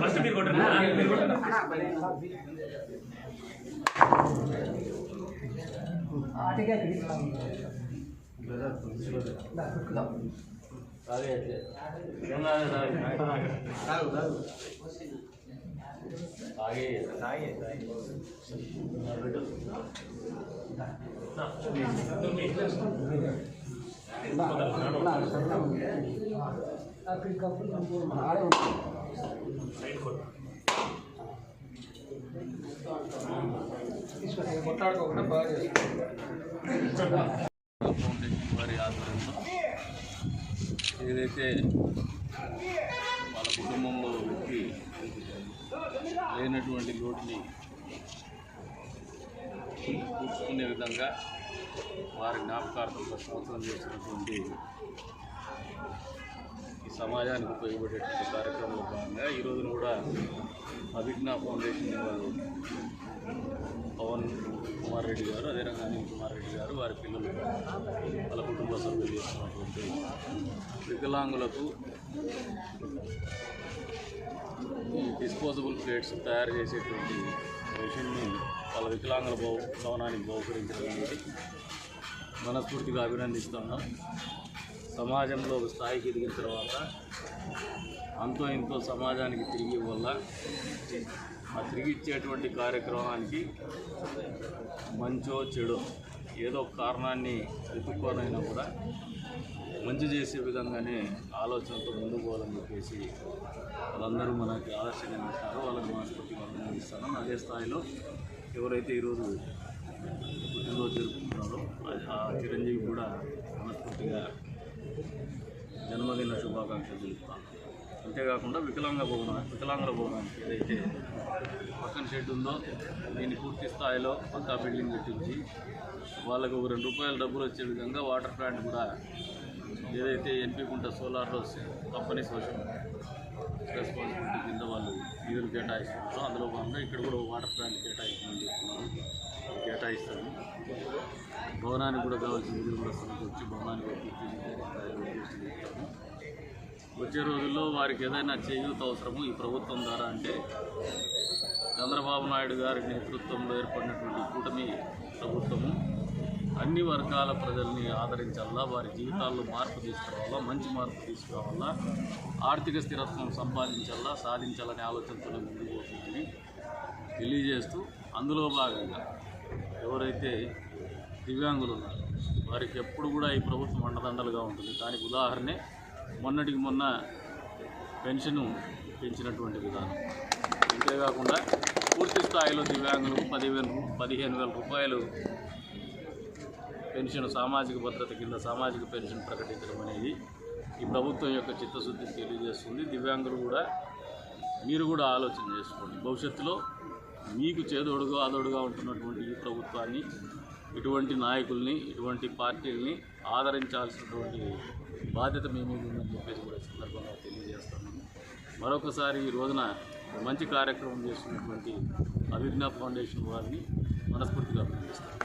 First మీరు కొట్టండి మీరు కొట్టండి కొట్లాడుకోకుండా బాగా చేసుకోవాలి ఫౌండేషన్ వారి ఆధ్వర్యంలో ఏదైతే వాళ్ళ కుటుంబంలో వ్యక్తి లేనటువంటి లోటుని కూర్చుకునే విధంగా వారి జ్ఞాపకార్థం సంవత్సరం చేసినటువంటి సమాజానికి ఉపయోగపడేటువంటి కార్యక్రమంలో భాగంగా ఈరోజున కూడా అభిజ్ఞా ఫౌండేషన్ వారు పవన్ కుమార్ రెడ్డి గారు అదేవిధంగా అనిల్ కుమార్ రెడ్డి గారు వారి పిల్లలు వాళ్ళ కుటుంబ సభ్యులు చేస్తున్నటువంటి వికలాంగులకు ఈ డిస్పోజబుల్ ప్లేట్స్ తయారు చేసేటువంటి మెషిన్ని వాళ్ళ వికలాంగుల భవ భవనానికి బహుకరించడం అనేది మనస్ఫూర్తిగా అభినందిస్తున్నాం. సమాజంలో ఒక స్థాయికి ఎదిగిన తర్వాత అంతో ఇంతో సమాజానికి తిరిగి వల్ల ఆ తిరిగి ఇచ్చేటువంటి కార్యక్రమానికి మంచో చెడో ఏదో కారణాన్ని వెతుక్కోనైనా కూడా మంచి చేసే విధంగానే ఆలోచనతో ముందుకు పోవాలని చెప్పేసి వాళ్ళందరూ మనకి ఆదర్శంగా నిలుస్తారు వాళ్ళకి మనస్ఫూర్తిగా అభినందిస్తాను అదే స్థాయిలో ఎవరైతే ఈరోజు పుట్టినరోజు జరుపుకుంటున్నారో ఆ- చిరంజీవి కూడా మనస్ఫూర్తిగా శుభాకాంక్షలు తెలుపుతాను. అంతేకాకుండా వికలాంగ భవనం వికలాంగుల భవనానికి ఏదైతే పక్కన షెడ్ ఉందో దీన్ని పూర్తి స్థాయిలో పక్కా బిల్డింగ్ కట్టించి వాళ్ళకు ఒక రెండు రూపాయల డబ్బులు వచ్చే విధంగా వాటర్ ప్లాంట్ కూడా ఏదైతే ఎన్పి కుంట సోలార్లో కంపెనీ సోషల్ రెస్పాన్సిబిలిటీ కింద వాళ్ళు నిధులు కేటాయిస్తున్నారో అందులో భాగంగా ఇక్కడ కూడా వాటర్ ప్లాంట్ కేటాయిస్తుందని చెప్తున్నాను. అది కేటాయిస్తాను భవనానికి కూడా కావాల్సిన నిధులు కూడా సమకూర్చి భవనానికి పూర్తి స్థాయిలో వచ్చే రోజుల్లో వారికి ఏదైనా చేయూత అవసరము ఈ ప్రభుత్వం ద్వారా అంటే చంద్రబాబు నాయుడు గారి నేతృత్వంలో ఏర్పడినటువంటి కూటమి ప్రభుత్వము అన్ని వర్గాల ప్రజల్ని ఆదరించాలా వారి జీవితాల్లో మార్పు తీసుకురావాలా మంచి మార్పు తీసుకురావాలా ఆర్థిక స్థిరత్వం సంపాదించాలా సాధించాలనే ఆలోచనతో ముందుకు పోతుందని తెలియజేస్తూ అందులో భాగంగా ఎవరైతే దివ్యాంగులు ఉన్నారో వారికి ఎప్పుడు కూడా ఈ ప్రభుత్వం అండదండలుగా ఉంటుంది. దానికి ఉదాహరణే మొన్నటికి మొన్న పెన్షను పెంచినటువంటి విధానం. అంతేకాకుండా పూర్తి స్థాయిలో దివ్యాంగులకు పదివేలు పదిహేను వేల రూపాయలు పెన్షన్ సామాజిక భద్రత కింద సామాజిక పెన్షన్ ప్రకటించడం అనేది ఈ ప్రభుత్వం యొక్క చిత్తశుద్ధిని తెలియజేస్తుంది. దివ్యాంగులు కూడా మీరు కూడా ఆలోచన చేసుకోండి. భవిష్యత్తులో మీకు చేదోడుగా ఆదోడుగా ఉంటున్నటువంటి ఈ ప్రభుత్వాన్ని ఇటువంటి నాయకుల్ని ఇటువంటి పార్టీల్ని ఆదరించాల్సినటువంటి బాధ్యత మీ మీద ఉందని చెప్పేసి కూడా సందర్భంగా తెలియజేస్తున్నాము మరొకసారి ఈ రోజున మంచి కార్యక్రమం చేస్తున్నటువంటి అభిజ్ఞా ఫౌండేషన్ వారిని మనస్ఫూర్తిగా అభినందిస్తాను.